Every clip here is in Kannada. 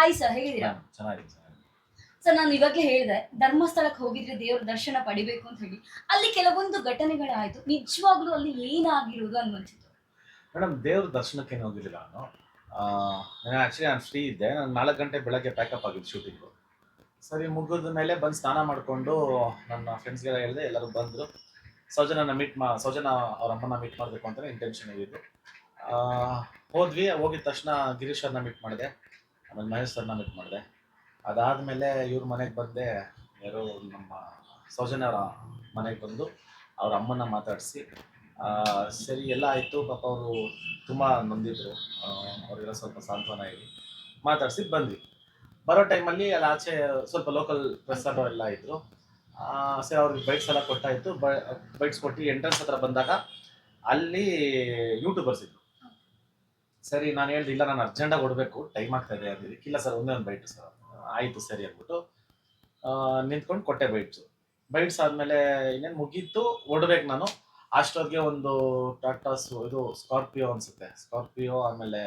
ಹಾಯ್ ಸರ್ ಹೇಗಿದ್ದೀರಾ? ಚೆನ್ನಾಗಿದೆ ಸರ್. ನಾನು ಇವಾಗಲೇ ಹೇಳಿದೆ ಧರ್ಮಸ್ಥಳಕ್ಕೆ ಹೋಗಿದ್ರೆ ದೇವರ ದರ್ಶನ ಪಡಿಬೇಕು ಅಂತ ಹೇಳಿ. ಅಲ್ಲಿ ಕೆಲವೊಂದು ಘಟನೆಗಳಾಯ್ತು. ನಿಜವಾಗ್ಲೂ ಅಲ್ಲಿ ಏನಾಗಿರೋದು ಅನ್ನುವಂಥದ್ದು? ಮೇಡಮ್ ದೇವ್ರ ದರ್ಶನಕ್ಕೆ ಏನು ಹೋಗಿದ್ದಿಲ್ಲ ನಾನು. ನಾನು ಆ್ಯಕ್ಚುಲಿ ನಾನು ಫ್ರೀ ಇದ್ದೆ. ನಾನು ನಾಲ್ಕು ಗಂಟೆ ಬೆಳಗ್ಗೆ ಪ್ಯಾಕಪ್ ಆಗಿದ್ದು ಶೂಟಿಂಗು ಸರಿ ಮುಗಿದ ಮೇಲೆ ಬಂದು ಸ್ನಾನ ಮಾಡಿಕೊಂಡು ನನ್ನ ಫ್ರೆಂಡ್ಸ್ಗೆಲ್ಲ ಹೇಳಿದೆ ಎಲ್ಲರೂ ಬಂದರು. ಸೌಜನನ ಮೀಟ್ ಮಾ ಸೌಜನ ಅವ್ರ ಅಮ್ಮನ ಮೀಟ್ ಮಾಡಬೇಕು ಅಂತಲೇ ಇಂಟೆನ್ಷನ್ ಇದ್ದಿದ್ದು. ಹೋದ್ವಿ ಹೋಗಿದ ತಕ್ಷಣ ಗಿರೀಶ್ ಅವ್ರನ್ನ ಮೀಟ್ ಮಾಡಿದೆ. ಆಮೇಲೆ ಮಹೇಶ್ ಸರ್ನ ಮೀಟ್ ಮಾಡಿದೆ. ಅದಾದಮೇಲೆ ಇವ್ರ ಮನೆಗೆ ಬಂದೆ ಯಾರೋ ನಮ್ಮ ಸೌಜನ್ಯ ಅವರ ಮನೆಗೆ ಬಂದು ಅವ್ರ ಅಮ್ಮನ ಮಾತಾಡಿಸಿ ಸರಿ ಎಲ್ಲ ಆಯಿತು, ಪಾಪ ಅವರು ತುಂಬ ನೊಂದಿದ್ರು. ಅವರೆಲ್ಲ ಸ್ವಲ್ಪ ಸಾಂತ್ವನ ಆಗಿ ಮಾತಾಡಿಸಿ ಬಂದ್ವಿ. ಬರೋ ಟೈಮಲ್ಲಿ ಅಲ್ಲಿ ಆಚೆ ಸ್ವಲ್ಪ ಲೋಕಲ್ ಪ್ರೆಸ್ ಎಲ್ಲ ಇದ್ದರು ಸರಿ ಅವ್ರಿಗೆ ಬೈಟ್ಸ್ ಎಲ್ಲ ಕೊಟ್ಟಾಯಿತು. ಬೈಟ್ಸ್ ಕೊಟ್ಟು ಎಂಟ್ರೆನ್ಸ್ ಹತ್ರ ಬಂದಾಗ ಅಲ್ಲಿ ಯೂಟ್ಯೂಬರ್ಸ್ ಇದ್ರು. ಸರಿ ನಾನು ಹೇಳಿದೆ ಇಲ್ಲ ನಾನು ಅರ್ಜೆಂಟಾಗಿ ಕೊಡಬೇಕು. ಟೈಮ್ ಆಗ್ತಾ ಇದೆ ಅಂದಿದ್ದಕ್ಕೆ ಇಲ್ಲ ಸರ್ ಒಂದೇ ಒಂದು ಬೈಟ್ ಸರ್ ಆಯಿತು ಸರಿ ಅಂದ್ಬಿಟ್ಟು ನಿಂತ್ಕೊಂಡು ಕೊಟ್ಟೆ ಬೈಟ್ಸು ಬೈಟ್ಸ್ ಆದಮೇಲೆ ಇನ್ನೇನು ಮುಗೀತು ಓಡಬೇಕು ನಾನು. ಅಷ್ಟೊತ್ತಿಗೆ ಒಂದು ಟಾಟಾಸ್ ಇದು ಸ್ಕಾರ್ಪಿಯೋ ಅನಿಸುತ್ತೆ. ಸ್ಕಾರ್ಪಿಯೋ ಆಮೇಲೆ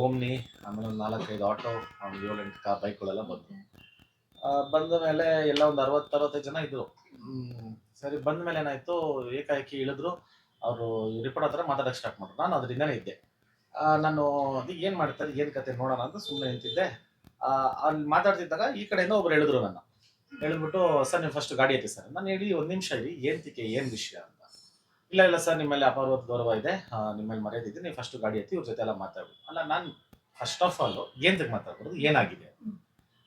ಓಮ್ನಿ ಆಮೇಲೆ ಒಂದು ನಾಲ್ಕೈದು ಆಟೋ ಆಮೇಲೆ ಏಳೆಂಟು ಕಾರ್ ಬೈಕ್ಗಳೆಲ್ಲ ಆ, ಬಂದ ಮೇಲೆ ಎಲ್ಲ ಒಂದು ಅರವತ್ತು ಅರವತ್ತೈದು ಜನ ಇದ್ದರು ಸರಿ ಬಂದ ಮೇಲೆ ಏನಾಯಿತು ಏಕಾಏಕಿ ಇಳಿದ್ರು. ಅವರು ರಿಪೋರ್ಟ್ ಹತ್ರ ಮಾತಾಡಕ್ಕೆ ಸ್ಟಾರ್ಟ್ ಮಾಡಿದ್ರು ನಾನು ಅದರಿಂದನೇ ಇದ್ದೆ. ನಾನು ಏನು ಮಾಡ್ತಾರೆ ಏನು ಕತೆ ನೋಡೋಣ ಅಂತ ಸುಮ್ಮನೆ ನಿಂತಿದ್ದೆ. ಅಲ್ಲಿ ಮಾತಾಡ್ತಿದ್ದಾಗ ಈ ಕಡೆಯಿಂದ ಒಬ್ರು ಹೇಳಿದ್ರು ನನ್ನ. ಹೇಳ್ಬಿಟ್ಟು ಸರ್, ನೀವು ಫಸ್ಟ್ ಗಾಡಿ ಐತಿ ಸರ್. ನಾನು ಹೇಳಿ, ಒಂದು ನಿಮಿಷ ಹೇಳಿ ಏನ್ತಿಕೆ ಏನು ವಿಷಯ ಅಂತ. ಇಲ್ಲ ಇಲ್ಲ ಸರ್, ನಿಮ್ಮಲ್ಲಿ ಅಪಾರವತ್ ಗೌರವ ಇದೆ. ನಿಮ್ಮಲ್ಲಿ ಮರ್ಯಾದೆ ನೀವು ಫಸ್ಟ್ ಗಾಡಿ ಐತಿ ಇವ್ರ ಜೊತೆ ಎಲ್ಲ ಮಾತಾಡ್ಬೋದು ಅಲ್ಲ, ನಾನು ಫಸ್ಟ್ ಆಫ್ ಆಲ್ ಏನ್ತಕ್ಕೆ ಮಾತಾಡ್ಬಾರ್ದು? ಏನಾಗಿದೆ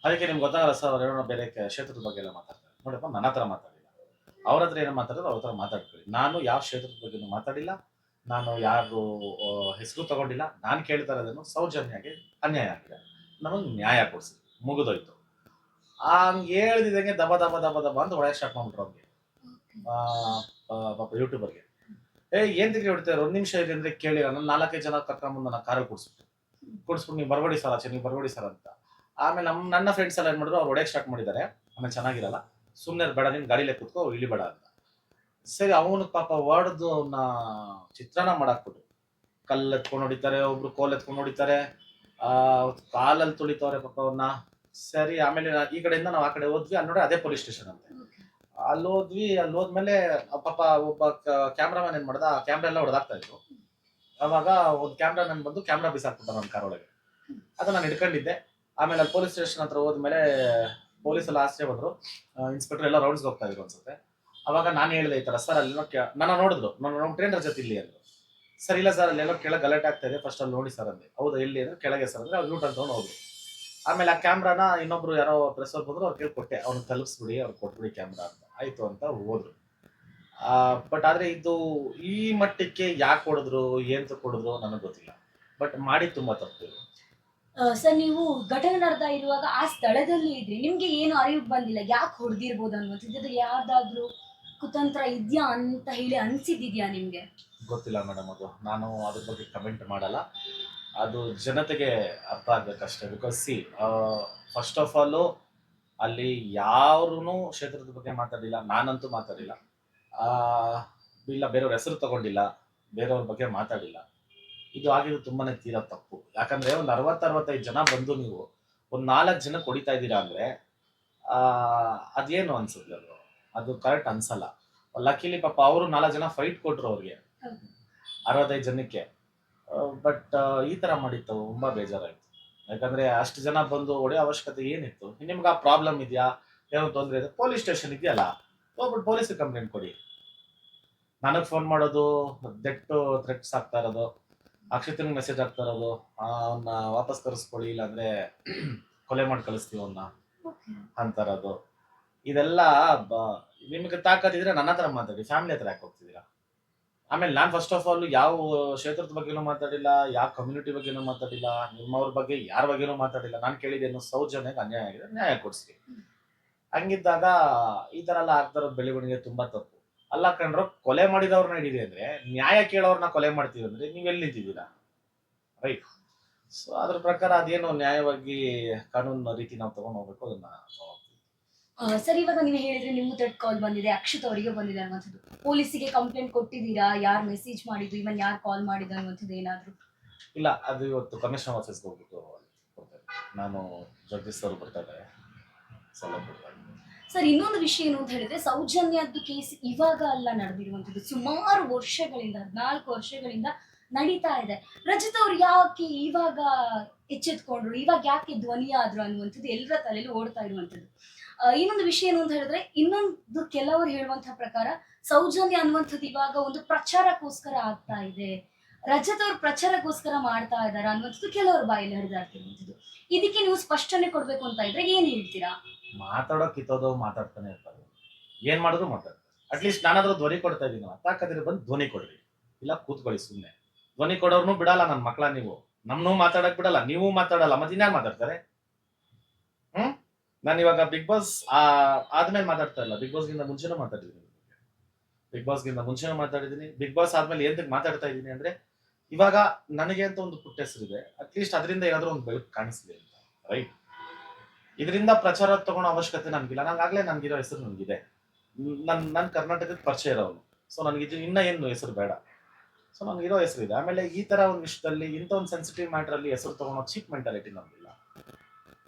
ಅದಕ್ಕೆ ನಿಮ್ಗೆ ಗೊತ್ತಾಗಲ್ಲ ಸರ್, ಅವ್ರು ಏನೋ ಬೇರೆ ಕ್ಷೇತ್ರದ ಬಗ್ಗೆ ಎಲ್ಲ ಮಾತಾಡ್ತಾರೆ. ನೋಡಪ್ಪ, ನನ್ನ ಹತ್ರ ಮಾತಾಡಿಲ್ಲ. ಅವ್ರ ಹತ್ರ ಏನೋ ಮಾತಾಡೋದು ಅವ್ರ ಹತ್ರ ಮಾತಾಡ್ಕೊಳ್ಳಿ. ನಾನು ಯಾವ ಕ್ಷೇತ್ರದ ಬಗ್ಗೆ ಮಾತಾಡಿಲ್ಲ. ನಾನು ಯಾರು ಹೆಸರು ತಗೊಂಡಿಲ್ಲ, ನಾನು ಕೇಳ್ತಾ ಇರೋದನ್ನು ಸೌಜನ್ಯಗೆ ಅನ್ಯಾಯ ಆಗಿದೆ ನಮಗೆ ನ್ಯಾಯ ಕೊಡಿಸಿ. ಮುಗಿದೋಯ್ತು. ಹಂಗೆ ಹೇಳ್ದಿದಂಗೆ ದಬ ದಬ ದಬ ದಬ ಅಂತ ಒಳಗೆ ಸ್ಟಾರ್ಟ್ ಮಾಡ್ಬಿಟ್ರು ಅವ್ನಿಗೆ. ಪಾಪ ಯೂಟ್ಯೂಬರ್ಗೆ. ಏ, ಏನ್ ತಿಂಗ್ರಿ ಹೊಡಿತಾರೆ ಒಂದು ನಿಮಿಷ ಇದೆ ಅಂದ್ರೆ ಕೇಳಿರ. ನಾನು ನಾಲ್ಕೈದು ಜನ ಕರ್ಕೊಂಡ್ಬಂದು ನನ್ನ ಕಾರಲ್ಲಿ ಕೊಡ್ಸ್ಬಿಟ್ಟು ಕೊಡ್ಸ್ಬಿಟ್ಟು ನೀವು ಬರಬೇಡಿ ಸರ್ ಆಚೆ, ನೀವು ಬರಬೇಡಿ ಸರ್ ಅಂತ. ಆಮೇಲೆ ನಮ್ಮ ನನ್ನ ಫ್ರೆಂಡ್ಸ್ ಎಲ್ಲ ಏನು ಮಾಡಿದ್ರು? ಅವ್ರು ಒಡೆಯಕ್ಕೆ ಸ್ಟಾರ್ಟ್ ಮಾಡಿದ್ದಾರೆ. ಆಮೇಲೆ ಚೆನ್ನಾಗಿರಲ್ಲ. ಸುಮ್ಮನೆ ಬೇಡ ನಿನ್ನ ಗಾಡಿಲೇ ಕೂತ್ಕೋ, ಇಳಿಬೇಡ ಅಂತ. ಸರಿ ಅವನು ಪಾಪ ವರ್ಡ್ದು ಚಿತ್ರಾನ್ನ ಮಾಡಾಕ್ಬಿಟ್ಟು ಕಲ್ಲು ಎತ್ಕೊಂಡು ಹೊಡಿತಾರೆ ಒಬ್ರು ಕೋಲ್ ಎತ್ಕೊಂಡು ಹೊಡಿತಾರೆ ಆ ಕಾಲಲ್ಲಿ ತುಳಿತವ್ರೆ ಪಾಪ ಅವ್ರನ್ನ ಸರಿ ಆಮೇಲೆ ಈ ಕಡೆಯಿಂದ ನಾವು ಆ ಕಡೆ ಹೋದ್ವಿ ಅಲ್ಲಿ ನೋಡಿ ಅದೇ ಪೊಲೀಸ್ ಸ್ಟೇಷನ್ ಅಂತೆ. ಅಲ್ಲಿ ಹೋದ್ವಿ ಅಲ್ಲಿ ಹೋದ್ಮೇಲೆ ಪಾಪ ಒಬ್ಬ ಕ್ಯಾಮ್ರಾಮನ್ ಏನ್ ಮಾಡ್ದ ಕ್ಯಾಮ್ರಾ ಎಲ್ಲ ಹೊಡೆದಾಗ್ತಾ ಇದ್ರು. ಅವಾಗ ಒಂದು ಕ್ಯಾಮ್ರಾ ನನ್ ಬಂದು ಕ್ಯಾಮ್ರಾ ಬಿಸಾಕ್ಬಿಟ್ಟ ನನ್ನ ಕಾರ್ ಒಳಗೆ. ಅದು ನಾನು ಹಿಡ್ಕೊಂಡಿದ್ದೆ. ಆಮೇಲೆ ಅಲ್ಲಿ ಪೊಲೀಸ್ ಸ್ಟೇಷನ್ ಹತ್ರ ಹೋದ್ಮೇಲೆ ಪೊಲೀಸ್ ಎಲ್ಲ ಆಶ್ಚರ್ಯ ಬಂದ್ರು. ಇನ್ಸ್ಪೆಕ್ಟರ್ ಎಲ್ಲ ರೌಂಡ್ಸ್ಗೆ ಹೋಗ್ತಾ ಇದ್ರು ಅನ್ಸುತ್ತೆ. ಅವಾಗ ನಾನು ಹೇಳಿದೆ ಈ ತರ, ಸರ್ ಅಲ್ಲಿ ನನ್ನ ನೋಡಿದ್ರು, ನನ್ನ ನಮ್ಮ ಟ್ರೈನರ್ ಜೊತೆ ಇಲ್ಲಿ ಅಂದರು. ಸರ್, ಇಲ್ಲ ಸರ್, ಅಲ್ಲೆಲ್ಲೋ ಕೆಳಗೆ ಗಲಾಟೆ ಆಗ್ತಾ ಇದೆ ಫಸ್ಟ್ ಅಲ್ಲಿ ನೋಡಿ ಸರ್ ಅಂದೆ ಹೌದು, ಎಲ್ಲಿ? ಅಂದ್ರೆ ಕೆಳಗೆ ಸರ್ ಅಂದ್ರೆ ಅವ್ರು ಯೂಟ್ ಅಂತ ಹೋದ್ರು. ಆಮೇಲೆ ಆ ಕ್ಯಾಮ್ರಾನ ಇನ್ನೊಬ್ರು ಯಾರೋ ಪ್ರೆಸ್ ಅವ್ರು ಬಂದ್ರು, ಅವ್ರು ಕೇಳ್ಕೊಟ್ಟೆ ಅವ್ನು ತಲುಪಿಸ್ಬಿಡಿ, ಅವ್ರು ಕೊಟ್ಬಿಡಿ ಕ್ಯಾಮ್ರಾ ಅಂತ. ಆಯ್ತು ಅಂತ ಹೋದ್ರು. ಬಟ್ ಆದ್ರೆ ಇದು ಈ ಮಟ್ಟಕ್ಕೆ ಯಾಕೆ ಹೊಡೆದ್ರು, ಏನ್ ಕೊಡಿದ್ರು ನನಗೆ ಗೊತ್ತಿಲ್ಲ. ಬಟ್ ಮಾಡಿ ತುಂಬಾ ತಪ್ಪು. ಸರ್, ನೀವು ಘಟನೆ ನಡೆದ ಇರುವಾಗ ಆ ಸ್ಥಳದಲ್ಲಿ ಇದ್ರಿ, ನಿಮ್ಗೆ ಏನು ಅರಿವು ಬಂದಿಲ್ಲ, ಯಾಕೆ ಹೊಡೆದಿರ್ಬೋದು ಅನ್ನೋದು ಯಾವ್ದಾದ್ರು ಕುತಂತ್ರ ಇದೆಯಾ ಅಂತ ಹೇಳಿ ಅನ್ಸಿದ್ಯಾ ನಿಮಗೆ? ಗೊತ್ತಿಲ್ಲ ಮೇಡಮ್ ಅದು. ನಾನು ಅದ್ರ ಬಗ್ಗೆ ಕಮೆಂಟ್ ಮಾಡಲ್ಲ. ಅದು ಜನತೆಗೆ ಅರ್ಥ ಆಗ್ಬೇಕಷ್ಟೇ. Because see first of all ಅಲ್ಲಿ ಯಾರೂ ಕ್ಷೇತ್ರದ ಬಗ್ಗೆ ಮಾತಾಡಿಲ್ಲ ನಾನಂತೂ ಮಾತಾಡಿಲ್ಲ ಇಲ್ಲ, ಬೇರೆಯವ್ರ ಹೆಸರು ತಗೊಂಡಿಲ್ಲ. ಬೇರೆಯವ್ರ ಬಗ್ಗೆ ಮಾತಾಡಿಲ್ಲ ಇದು ಆಗಿದ್ದು ತುಂಬಾನೇ ತೀರಾ ತಪ್ಪು. ಯಾಕಂದ್ರೆ ಒಂದು ಅರವತ್ತು ಅರವತ್ತೈದು ಜನ ಬಂದು ನೀವು ಒಂದು ನಾಲ್ಕು ಜನ ಕೊಡಿತಾ ಇದ್ದೀರಾ ಅಂದ್ರೆ ಅದೇನು ಅನ್ಸುತ್ತೆ ಅದು? ಅದು ಕರೆಕ್ಟ್ ಅನ್ಸಲ್ಲ ಲಕ್ಕಿಲಿ ಪಾಪ ಅವರು ನಾಲ್ಕು ಜನ ಫೈಟ್ ಕೊಟ್ರು ಅವ್ರಿಗೆ. ಅರವತ್ತೈದು ಜನಕ್ಕೆ. ಬಟ್ ಈ ತರ ಮಾಡಿತ್ತು ತುಂಬಾ ಬೇಜಾರಾಯ್ತು. ಯಾಕಂದ್ರೆ ಅಷ್ಟು ಜನ ಬಂದು ಹೊಡೆಯೋ ಅವಶ್ಯಕತೆ ಏನಿತ್ತು? ನಿಮ್ಗೆ ಆ ಪ್ರಾಬ್ಲಮ್ ಇದೆಯಾ? ಏನೋ ತೊಂದರೆ ಇದೆ? ಪೊಲೀಸ್ ಸ್ಟೇಷನ್ ಇದೆಯಲ್ಲ? ಹೋಗ್ಬಿಟ್ಟು ಪೊಲೀಸ್ಗೆ ಕಂಪ್ಲೇಂಟ್ ಕೊಡಿ. ನನಗೆ ಫೋನ್ ಮಾಡೋದು ದೆಟ್ಟು ಥ್ರೆಟ್ಸ್ ಆಗ್ತಾ ಇರೋದು ಅಕ್ಷತನಿಗೆ ಮೆಸೇಜ್ ಆಗ್ತಾ ಇರೋದು ಅವನ್ನ ವಾಪಸ್ ಕರೆಸ್ಕೊಳ್ಳಿ ಇಲ್ಲಾಂದ್ರೆ ಕೊಲೆ ಮಾಡಿ ಕಳಿಸ್ತೀವಿ ಅವನ್ನ ಅಂತ ಇರೋದು. ಇದೆಲ್ಲ ನಿಮಗೆ ತಾಕತ್ ತಾಕತ್ತಿದ್ರೆ ನನ್ನ ಹತ್ರ ಮಾತಾಡಿ ಫ್ಯಾಮಿಲಿ ಹತ್ರ ಯಾಕೆ ಹೋಗ್ತಿದ್ದೀರಾ? ಆಮೇಲೆ ನಾನು ಫಸ್ಟ್ ಆಫ್ ಆಲ್ ಯಾವ ಕ್ಷೇತ್ರದ ಬಗ್ಗೆನೂ ಮಾತಾಡಿಲ್ಲ, ಯಾವ ಕಮ್ಯುನಿಟಿ ಬಗ್ಗೆನೂ ಮಾತಾಡಿಲ್ಲ, ನಿಮ್ಮವ್ರ ಬಗ್ಗೆ ಯಾರ ಬಗ್ಗೆನೂ ಮಾತಾಡಿಲ್ಲ. ನಾನು ಕೇಳಿದ್ದೇನು ಸೌಜನ್ಯಕ್ಕೆ ಅನ್ಯಾಯ ಆಗಿದೆ, ನ್ಯಾಯ ಕೊಡಿಸ್ರಿ ಹಂಗಿದ್ದಾಗ ಈ ಥರ ಎಲ್ಲ ಆಗ್ತಾ ಬೆಳವಣಿಗೆ ತುಂಬಾ ತಪ್ಪು. ಅಲ್ಲ ಕಂಡ್ರು ಕೊಲೆ ಮಾಡಿದವ್ರನ್ನ ಹಿಡಿದೆ ಅಂದ್ರೆ, ನ್ಯಾಯ ಕೇಳೋರ್ನ ಕೊಲೆ ಮಾಡ್ತೀವಿ ಅಂದ್ರೆ ನೀವು ಎಲ್ಲಿ ನಿಂತಿದ್ದೀರಾ ರೈಟ್ ಸೊ ಅದ್ರ ಪ್ರಕಾರ ಅದೇನು ನ್ಯಾಯವಾಗಿ ಕಾನೂನು ರೀತಿ ನಾವು ತಗೊಂಡ್ ಹೋಗ್ಬೇಕು, ಅದನ್ನ ಸರ್ ಇವಾಗ ನೀವು ಹೇಳಿದ್ರೆ ನಿಮ್ಮ ಥ್ರೆಡ್ ಕಾಲ್ ಬಂದಿದೆ ಅಕ್ಷತ್ ಅವರಿಗೆ ಬಂದಿದೆ ಅನ್ನುವಂಥದ್ದು. ಪೊಲೀಸಿಗೆ ಕಂಪ್ಲೇಂಟ್ ಕೊಟ್ಟಿದ್ದೀರಾ? ಯಾರು ಮೆಸೇಜ್ ಮಾಡಿದ್ರು ಇವನ್ ಯಾರು ಕಾಲ್ ಮಾಡಿದ್ದು ಅನ್ನುವಂಥದ್ದು ಏನಾದ್ರು? ಇಲ್ಲ ಅದು ಇವತ್ತು ಕಮಿಷನರ್ ಆಫೀಸ್ಗೆ ಹೋಗ್ಬಿಟ್ಟು ನಾನು ಜಗದೀಶ್ ಸರ್ ಬರ್ತಾರೆ ಸರ್ ಇನ್ನೊಂದು ವಿಷಯ ಏನು ಅಂತ ಹೇಳಿದ್ರೆ ಸೌಜನ್ಯದ್ದು ಕೇಸ್ ಇವಾಗ ಅಲ್ಲ ನಡೆದಿರುವಂತದ್ದು ಸುಮಾರು ವರ್ಷಗಳಿಂದ ಹದಿನಾಲ್ಕು ವರ್ಷಗಳಿಂದ ನಡೀತಾ ಇದೆ. ರಜಿತ್ ಅವ್ರು ಯಾಕೆ ಇವಾಗ ಎಚ್ಚೆತ್ಕೊಂಡ್ರು. ಇವಾಗ ಯಾಕೆ ಧ್ವನಿ ಆದ್ರು ಅನ್ನುವಂಥದ್ದು ಎಲ್ಲರ ತಲೆಯಲ್ಲಿ ಓಡ್ತಾ ಇರುವಂಥದ್ದು. ಇನ್ನೊಂದು ವಿಷಯ ಏನು ಅಂತ ಹೇಳಿದ್ರೆ, ಇನ್ನೊಂದು ಕೆಲವರು ಹೇಳುವಂತಹ ಪ್ರಕಾರ ಸೌಜನ್ಯ ಅನ್ನುವಂಥದ್ದು ಇವಾಗ ಒಂದು ಪ್ರಚಾರಕ್ಕೋಸ್ಕರ ಆಗ್ತಾ ಇದೆ. ರಜತ್ ಪ್ರಚಾರಕ್ಕೋಸ್ಕರ ಮಾಡ್ತಾ ಇದ್ದಾರೆ ಅನ್ನುವಂಥದ್ದು ಕೆಲವರು ಬಾಯಲ್ಲಿ ಹರಿದಾಡ್ತಿರುವಂಥದ್ದು ಇದಕ್ಕೆ ನೀವು ಸ್ಪಷ್ಟನೆ ಕೊಡ್ಬೇಕು ಅಂತ ಇದ್ರೆ ಏನ್ ಹೇಳ್ತೀರಾ? ಮಾತಾಡೋ ಕಿತ್ತೋದು ಮಾತಾಡ್ತಾನೆ ಇರ್ತಾರೆ. ಏನ್ ಮಾಡಿದ್ರು ಮಾತಾಡ್ತಾರೆ. ಅಟ್ಲೀಸ್ಟ್ ನಾನಾದ್ರೂ ಧ್ವನಿ ಕೊಡ್ತಾ ಇದ್ದೀನಲ್ಲ ತಾಕದಿದ್ರೆ ಬಂದು ಧ್ವನಿ ಕೊಡ್ರಿ. ಇಲ್ಲ ಕೂತ್ಕೊಳ್ಳಿ ಸುಮ್ಮನೆ ಧ್ವನಿ ಕೊಡೋರ್ನು ಬಿಡಲ್ಲ ನನ್ನ ಮಕ್ಕಳ ನೀವು. ನಮ್ನು ಮಾತಾಡಕ್ ಬಿಡಲ್ಲ, ನೀವು ಮಾತಾಡಲ್ಲ, ಮತ್ತೆ ಇನ್ಯಾರು ಮಾತಾಡ್ತಾರೆ? ಹ್ಮ್? ನಾನು ಇವಾಗ ಬಿಗ್ ಬಾಸ್ ಆದ್ಮೇಲೆ ಮಾತಾಡ್ತಾ ಇಲ್ಲ. ಬಿಗ್ ಬಾಸ್ ಗಿಂತ ಮುಂಚೆನೂ ಮಾತಾಡಿದೀನಿ ಬಿಗ್ ಬಾಸ್ ಗಿಂತ ಮುಂಚೆನೂ ಮಾತಾಡಿದ್ದೀನಿ. ಬಿಗ್ ಬಾಸ್ ಆದ್ಮೇಲೆ ಎಂತಕ್ಕೆ ಮಾತಾಡ್ತಾ ಇದ್ದೀನಿ ಅಂದ್ರೆ, ಇವಾಗ ನನಗೆ ಅಂತ ಒಂದು ಪುಟ್ಟ ಹೆಸರಿದೆ. ಅಟ್ಲೀಸ್ಟ್ ಅದರಿಂದ ಏನಾದ್ರೂ ಒಂದು ಬೆಳಕು ಕಾಣಿಸ್ಲಿ ಅಂತ ರೈಟ್ ಇದರಿಂದ ಪ್ರಚಾರ ತಗೊಳ್ಳೋ ಅವಶ್ಯಕತೆ ನನ್ಗಿಲ್ಲ ನನಗಾಗಲೇ ನನ್ಗಿರೋ ಹೆಸರು ನನಗಿದೆ ನನ್ನ ನನ್ನ ಕರ್ನಾಟಕದ ಪರಿಚಯ ಇರೋನು ಸೊ ನನಗೆ ಇನ್ನ ಏನು ಹೆಸರು ಬೇಡ. ಸೊ ನನಗಿರೋ ಹೆಸರು ಇದೆ ಆಮೇಲೆ ಈ ತರ ಒಂದು ವಿಷಯದಲ್ಲಿ ಇಂಥ ಒಂದು ಸೆನ್ಸಿಟಿವ್ ಮ್ಯಾಟರ್ ಅಲ್ಲಿ ಹೆಸರು ತಗೊಳೋ ಚೀಪ್ ಮೆಂಟಾಲಿಟಿ ನಮ್ಗಿಲ್ಲ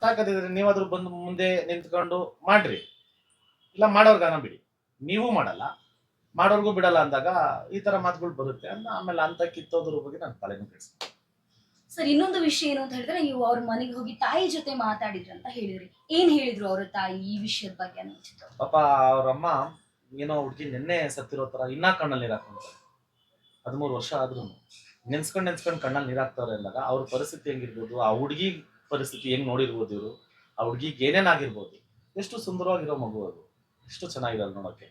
ತಾಕತ್ತಿದ್ರೆ ನೀವಾದ್ರೂ ಬಂದು ಮುಂದೆ ನಿಂತ್ಕೊಂಡು ಮಾಡ್ರಿ. ಇಲ್ಲ ಮಾಡೋರ್ಗಾನ ಬಿಡಿ. ನೀವು ಮಾಡಲ್ಲ. ಮಾಡೋರ್ಗೂ ಬಿಡಲ್ಲ ಅಂದಾಗ ಈ ತರ ಮಾತುಗಳು ಬರುತ್ತೆ. ಅಂತ ಆಮೇಲೆ ಅಂತ ಕಿತ್ತೋದ್ರ ಬಗ್ಗೆ ನಾನು ತಲೆನೂ ಕೆಡಿಸ್ ಸರ್ ಇನ್ನೊಂದು ವಿಷಯ ಏನು ಅಂತ ಹೇಳಿದ್ರೆ ನೀವು ಅವ್ರ ಮನೆಗೆ ಹೋಗಿ ತಾಯಿ ಜೊತೆ ಮಾತಾಡಿದ್ರಿ ಅಂತ ಹೇಳಿದ್ರಿ. ಏನ್ ಹೇಳಿದ್ರು ಅವ್ರ ತಾಯಿ ಈ ವಿಷಯದ ಬಗ್ಗೆ ಪಾಪ ಅವ್ರಮ್ಮ ಏನೋ ಹುಡುಗಿ ನಿನ್ನೆ ಸತ್ತಿರೋ ತರ ಇನ್ನ ಕಣ್ಣಲ್ಲಿ ಇರಾಕೊಂಡ್ರು ಹಾಕೊಂತಾರೆ ಹದಿಮೂರು ವರ್ಷ ಆದ್ರೂ ನೆನ್ಸ್ಕೊಂಡು ನೆನ್ಸ್ಕೊಂಡು ಕಣ್ಣಲ್ಲಿ ನೀರಾಗ್ತವ್ರೆ ಅಂದಾಗ ಅವ್ರ ಪರಿಸ್ಥಿತಿ ಹೆಂಗಿರ್ಬೋದು, ಆ ಹುಡುಗಿ ಪರಿಸ್ಥಿತಿ ಹೆಂಗ್ ನೋಡಿರ್ಬೋದು ಇವರು, ಆ ಹುಡುಗಿಗೆ ಏನೇನ್ ಆಗಿರ್ಬೋದು, ಎಷ್ಟು ಸುಂದರವಾಗಿರೋ ಮಗು ಅದು, ಎಷ್ಟು ಚೆನ್ನಾಗಿರಲ್ಲ ನೋಡೋಕೆ.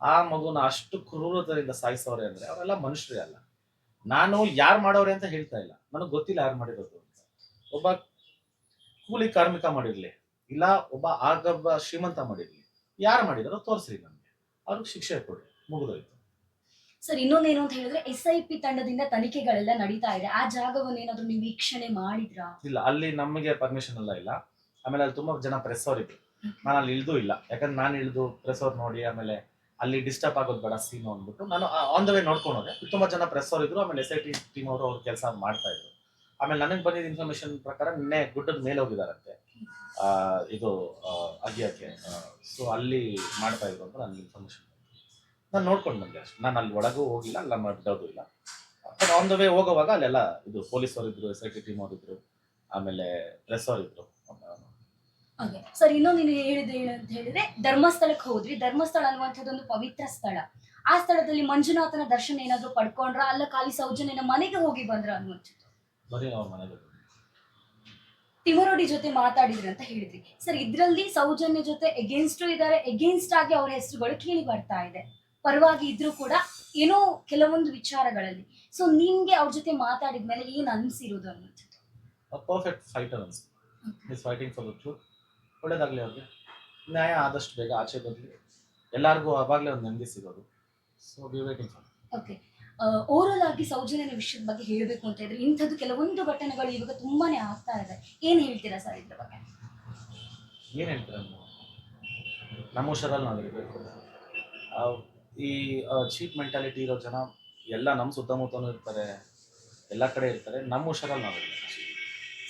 ಆ ಮಗುನ ಅಷ್ಟು ಕ್ರೂರತೆಯಿಂದ ಸಾಯಿಸೋರೆ ಅಂದ್ರೆ ಅವರೆಲ್ಲ ಮನುಷ್ಯರೇ ಅಲ್ಲ. ನಾನು ಯಾರು ಮಾಡೋರೆ ಅಂತ ಹೇಳ್ತಾ ಇಲ್ಲ. ನನಗೆ ಗೊತ್ತಿಲ್ಲ ಯಾರು ಮಾಡಿರೋದು ಅಂತ. ಒಬ್ಬ ಕೂಲಿ ಕಾರ್ಮಿಕ ಮಾಡಿರ್ಲಿ, ಇಲ್ಲ ಒಬ್ಬ ಆಗಬ್ಬ ಶ್ರೀಮಂತ ಮಾಡಿರ್ಲಿ, ಯಾರು ಮಾಡಿದಾರೋ ತೋರಿಸ್ರಿ ನನಗೆ. ಅವ್ರಿಗೆ ಶಿಕ್ಷೆ ಕೊಡಿ ಮುಗಿದೋಯ್ತು. ಸರ್ ಇನ್ನೊಂದೇನು ಅಂತ ಹೇಳಿದ್ರೆ ಎಸ್ ಐ ಪಿ ತಂಡದಿಂದ ತನಿಖೆಗಳೆಲ್ಲ ನಡೀತಾ ಇದೆ. ಆ ಜಾಗವನ್ನು ಏನಾದ್ರು ನೀವು ವೀಕ್ಷಣೆ ಮಾಡಿದ್ರಾ? ಇಲ್ಲ ಅಲ್ಲಿ ನಮಗೆ ಪರ್ಮಿಷನ್ ಎಲ್ಲ ಇಲ್ಲ. ಆಮೇಲೆ ಅಲ್ಲಿ ತುಂಬಾ ಜನ ಪ್ರೆಸ್ ಅವ್ರು ಇದ್ರು ನಾನು ಅಲ್ಲಿ ಇಳಿದು ಇಲ್ಲ. ಯಾಕಂದ್ರೆ ನಾನು ಇಳಿದು ಪ್ರೆಸ್ ಅವ್ರು ನೋಡಿ ಆಮೇಲೆ ಅಲ್ಲಿ ಡಿಸ್ಟರ್ಬ್ ಆಗೋದು ಬೇಡ ಸೀನು ಅಂದ್ಬಿಟ್ಟು ನಾನು ಆನ್ ದ ವೇ ನೋಡ್ಕೊಂಡು ಹೋದೆ ತುಂಬಾ ಜನ ಪ್ರೆಸ್ ಅವ್ರು ಇದ್ರು ಆಮೇಲೆ ಎಸ್ ಐ ಟಿ ಟೀಮ್ ಅವರು ಅವ್ರ ಕೆಲಸ ಮಾಡ್ತಾ ಇದ್ರು. ಆಮೇಲೆ ನನಗೆ ಬಂದಿದ್ದ ಇನ್ಫಾರ್ಮೇಶನ್ ಪ್ರಕಾರ ನಿನ್ನೆ ಗುಡ್ಡದ ಮೇಲೆ ಹೋಗಿದಾರಂತೆ. ಆ, ಇದು ಅಗಿಯಕ್ಕೆ. ಸೊ ಅಲ್ಲಿ ಮಾಡ್ತಾ ಇದ್ರು ಅಂತ ನನ್ನ ಇನ್ಫಾರ್ಮೇಶನ್ ನಾನು ನೋಡ್ಕೊಂಡು ಬಂದೆ ಅಷ್ಟು. ನಾನು ಅಲ್ಲಿ ಒಳಗೂ ಹೋಗಿಲ್ಲ ಅಲ್ಲ ಬಿಡೋದು ಇಲ್ಲ. ಬಟ್ ಆನ್ ದ ವೇ ಹೋಗುವಾಗ ಅಲ್ಲೆಲ್ಲ ಇದು ಪೊಲೀಸ್ ಅವರು ಇದ್ರು ಎಸ್ ಐ ಟಿ ಟೀಮ್ ಆಮೇಲೆ ಪ್ರೆಸ್ ಅವರು ಇದ್ರು ಸರ್ ಇನ್ನೊಂದು ನೀವು ಹೇಳಿದ್ರೆ ಏನು ಅಂತ ಹೇಳಿದ್ರೆ ಧರ್ಮಸ್ಥಳಕ್ಕೆ ಹೋದ್ರಿ ಧರ್ಮಸ್ಥಳ ಅನ್ನುವಂಥದ್ದು ಒಂದು ಪವಿತ್ರ ಸ್ಥಳ. ಆ ಸ್ಥಳದಲ್ಲಿ ಮಂಜುನಾಥನ ದರ್ಶನ ಏನಾದ್ರು ಪಡ್ಕೊಂಡ್ರ? ಅಲ್ಲ ಖಾಲಿ ಸೌಜನ್ಯನ ಮನೆಗೆ ಹೋಗಿ ಬಂದ್ರ ಅನ್ನುವಂಥದ್ದು? ಬರೀ ಅವ್ರ ಮನೆಗೆ ತಿಮರೋಡಿ ಜೊತೆ ಮಾತಾಡಿದ್ರಿ ಅಂತ ಹೇಳಿದ್ರಿ. ಸರ್ ಇದ್ರಲ್ಲಿ ಸೌಜನ್ಯ ಜೊತೆ ಎಗೇನ್ಸ್ಟ್ ಇದ್ದಾರೆ ಎಗೇನ್ಸ್ಟ್ ಆಗಿ ಅವ್ರ ಹೆಸರುಗಳು ಕೇಳಿ ಬರ್ತಾ ಇದೆ. ಪರವಾಗಿ ಇದ್ರೂ ಕೂಡ ಏನೋ ಕೆಲವೊಂದು ವಿಚಾರಗಳಲ್ಲಿ. ಸೊ ನಿಮ್ಗೆ ಅವ್ರ ಜೊತೆ ಮಾತಾಡಿದ ಮೇಲೆ ಏನ್ ಅನ್ಸಿರೋದು ಅನ್ನೋದು ಪರ್ಫೆಕ್ಟ್ ಫೈಟರ್ ಅನ್ಸುತ್ತೆ. Is fighting for the truth ಒಳ್ಳೇದಾಗ್ಲಿ ಅವ್ರಿಗೆ. ನ್ಯಾಯ ಆದಷ್ಟು ಬೇಗ ಆಚೆ ಬರಲಿ. ಎಲ್ಲರಿಗೂ ಅವಾಗಲೇ ಒಂದು ನೆಮ್ಮದಿ ಸಿಗೋದು so we waiting for okay overall ಆಗಿ ಸೌಜನ್ಯನ ವಿಷಯದ ಬಗ್ಗೆ ಹೇಳಬೇಕು ಅಂತ ಇದ್ರೆ ಇಂಥದ್ದು ಕೆಲವೊಂದು ಘಟನೆಗಳು ಇವಾಗ ತುಂಬಾನೇ ಆಗ್ತಾ ಇದೆ. ಏನು ಹೇಳ್ತೀರಾ ಸರ್ ಇದ್ರ ಬಗ್ಗೆ? ಏನು ಹೇಳ್ತೀರ ನಮ್ಮ ಹುಷಾರಲ್ಲಿ ನಾವು ಇರಬೇಕು ಈ ಚೀಪ್ ಮೆಂಟಾಲಿಟಿ ಇರೋ ಜನ ಎಲ್ಲ ನಮ್ಮ ಸುತ್ತಮುತ್ತಲೂ ಇರ್ತಾರೆ ಎಲ್ಲ ಕಡೆ ಇರ್ತಾರೆ ನಮ್ಮ ಹುಷಾರಲ್ಲಿ ನಾವು ಇರಬೇಕು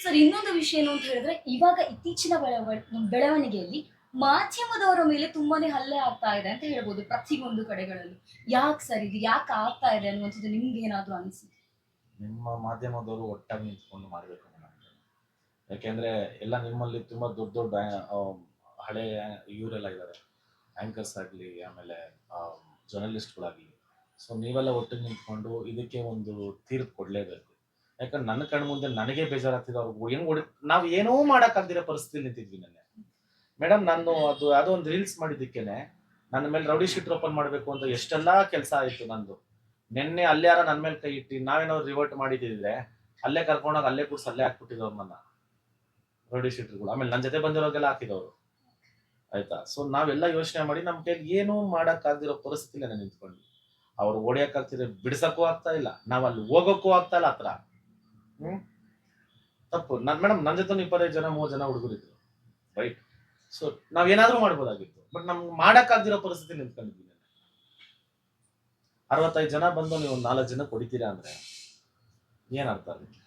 ಸರ್ ಇನ್ನೊಂದು ವಿಷಯ ಏನು ಅಂತ ಹೇಳಿದ್ರೆ ಇವಾಗ ಇತ್ತೀಚಿನ ಬೆಳವ- ಬೆಳವಣಿಗೆಯಲ್ಲಿ ಮಾಧ್ಯಮದವರ ಮೇಲೆ ತುಂಬಾನೇ ಹಲ್ಲೆ ಆಗ್ತಾ ಇದೆ ಅಂತ ಹೇಳ್ಬೋದು ಪ್ರತಿಯೊಂದು ಕಡೆಗಳಲ್ಲಿ. ಯಾಕೆ ಸರ್ ಇದು ಯಾಕೆ ಆಗ್ತಾ ಇದೆ ಅನ್ನುವಂಥದ್ದು ನಿಮ್ಗೆ ಏನಾದರೂ ಅನಿಸುತ್ತೆ ನಿಮ್ಮ ಮಾಧ್ಯಮದವರು ಒಟ್ಟಾಗಿ ನಿಂತ್ಕೊಂಡು ಮಾಡಬೇಕು ಯಾಕೆಂದ್ರೆ ಎಲ್ಲ ನಿಮ್ಮಲ್ಲಿ ತುಂಬಾ ದೊಡ್ಡ ದೊಡ್ಡ ಆ, ಹಳೆ ಇವರೆಲ್ಲ ಇದ್ದಾರೆ ಆಂಕರ್ಸ್ ಆಗಲಿ ಆಮೇಲೆ ಜರ್ನಲಿಸ್ಟ್ಗಳಾಗಲಿ ಸೊ ನೀವೆಲ್ಲ ಒಟ್ಟಿಗೆ ನಿಂತ್ಕೊಂಡು ಇದಕ್ಕೆ ಒಂದು ತೀರ್ಪು ಕೊಡಲೇಬೇಕು. ಯಾಕಂದ್ರೆ ನನ್ನ ಕಣ್ಣು ಮುಂದೆ ನನಗೆ ಬೇಜಾರಾಗ್ತಿದೆ. ಅವ್ರಿಗೆ ಏನು ಹೊಡಿ ನಾವು ಏನೂ ಮಾಡೋಕ್ಕಾಗ್ದಿರೋ ಪರಿಸ್ಥಿತಿ ನಿಂತಿದ್ವಿ ನೆನ್ನೆ. ಮೇಡಮ್, ನಾನು ಅದು ಯಾವುದೋ ಒಂದು ರೀಲ್ಸ್ ಮಾಡಿದ್ದಕ್ಕೇನೆ, ನನ್ನ ಮೇಲೆ ರೌಡಿ ಶೀಟ್ ಓಪನ್ ಮಾಡಬೇಕು ಅಂತ ಎಷ್ಟೆಲ್ಲ ಕೆಲಸ ಆಯಿತು ನಂದು. ನಿನ್ನೆ ಅಲ್ಲೇ ಯಾರ ನನ್ನ ಮೇಲೆ ಕೈ ಇಟ್ಟು ನಾವೇನಾದ್ರು ರಿವರ್ಟ್ ಮಾಡಿದ್ದಿದ್ರೆ ಅಲ್ಲೇ ಕರ್ಕೊಂಡೋಗಿ ಅಲ್ಲೇ ಕೂರ್ಸಿ ಅಲ್ಲೇ ಹಾಕ್ಬಿಟ್ಟಿದ್ರು ನನ್ನ ರೌಡಿ ಶೀಟ್ಗಳು. ಆಮೇಲೆ ನನ್ನ ಜೊತೆ ಬಂದಿರೋಗೆಲ್ಲ ಹಾಕಿದವರು ಆಯ್ತಾ? ಸೊ ನಾವೆಲ್ಲ ಯೋಚನೆ ಮಾಡಿ ನಮ್ಮ ಕೈಯಲ್ಲಿ ಏನೂ ಮಾಡೋಕ್ಕಾಗ್ದಿರೋ ಪರಿಸ್ಥಿತಿಲೇ ನಾನು ನಿಂತ್ಕೊಂಡ್ವಿ. ಅವ್ರು ಓಡಿಯಕ್ಕಾಗ್ತಿದ್ರೆ ಬಿಡ್ಸಕ್ಕೂ ಆಗ್ತಾ ಇಲ್ಲ. ನಾವು ಅಲ್ಲಿ ಹೋಗೋಕ್ಕೂ ಆಗ್ತಾ ಇಲ್ಲ ಹತ್ರ. ಹ್ಮ್? ತಪ್ಪು. ನನ್ ಮೇಡಮ್ ನನ್ನ ಜೊತೆ ಇಪ್ಪತ್ತೈದು ಜನ, ಮೂವತ್ತು ಜನ ಹುಡುಗರಿದ್ರು ರೈಟ್ ಸೊ ನಾವೇನಾದ್ರೂ ಮಾಡ್ಬೋದಾಗಿತ್ತು. ಬಟ್ ನಮ್ಗೆ ಮಾಡೋಕ್ಕಾಗ್ದಿರೋ ಪರಿಸ್ಥಿತಿ ನಿಂತ್ಕೊಂಡಿದ್ವಿ ನಾನು. ಅರವತ್ತೈದು ಜನ ಬಂದು ನೀವು ನಾಲ್ಕು ಜನ ಕೊಡಿತೀರಾ ಅಂದ್ರೆ ಏನರ್ಥ ಅದಕ್ಕೆ